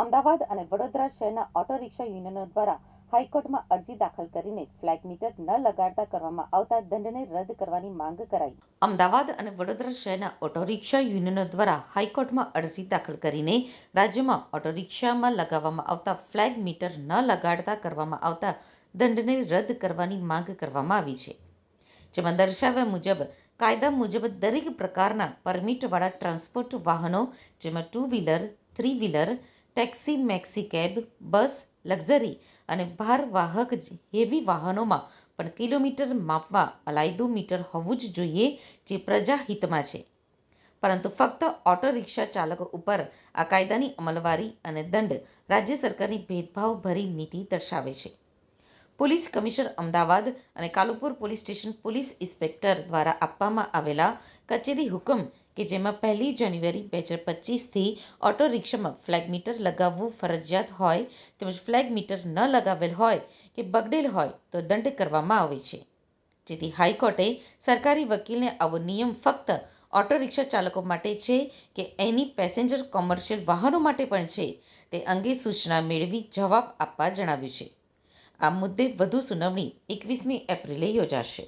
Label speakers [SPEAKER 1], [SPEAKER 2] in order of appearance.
[SPEAKER 1] અમદાવાદ અને વડોદરા શહેરના auto rickshaw યુનિયનો દ્વારા હાઈકોર્ટમાં અરજી દાખલ કરીને ફ્લેગ મીટર ન લગાડતા કરવામાં આવતા દંડને રદ કરવાની માંગ કરાઈ. અમદાવાદ અને વડોદરા શહેરના ઓટો રિક્ષા યુનિયનો દ્વારા હાઈકોર્ટમાં અરજી દાખલ કરીને રાજ્યમાં ઓટો રિક્ષામાં લગાવવામાં આવતા ફ્લેગ મીટર ન લગાડતા કરવામાં આવતા દંડને રદ કરવાની માંગ કરવામાં આવી છે. જેમાં દર્શાવ્યા મુજબ, કાયદા મુજબ દરેક પ્રકારના પરમિટવાળા ટ્રાન્સપોર્ટ વાહનો, જેમાં two wheeler, three wheeler taxi, maxi cab, bus, luxury અને ભારવાહક હેવી વાહનોમાં પણ કિલોમીટર માપવા અલાયદું મીટર હોવું જ જોઈએ જે પ્રજાહિતમાં છે. પરંતુ ફક્ત ઓટો રિક્ષા ચાલકો ઉપર આ કાયદાની અમલવારી અને દંડ રાજ્ય સરકારની ભેદભાવભરી નીતિ દર્શાવે છે. પોલીસ કમિશનર અમદાવાદ અને Kalupur police station police inspector દ્વારા આપવામાં આવેલા કચેરી હુકમ કે જેમાં પહેલી જાન્યુઆરી બે હજાર પચીસથી ઓટો રિક્ષામાં ફ્લેગ મીટર લગાવવું ફરજિયાત હોય તેમજ ફ્લેગ મીટર ન લગાવેલ હોય કે બગડેલ હોય તો દંડ કરવામાં આવે છે. જેથી હાઈકોર્ટે સરકારી વકીલને આવો નિયમ ફક્ત ઓટો રિક્ષા ચાલકો માટે છે કે એની પેસેન્જર કોમર્શિયલ વાહનો માટે પણ છે તે અંગે સૂચના મેળવી જવાબ આપવા જણાવ્યું છે. આ મુદ્દે વધુ સુનાવણી એકવીસમી એપ્રિલે યોજાશે.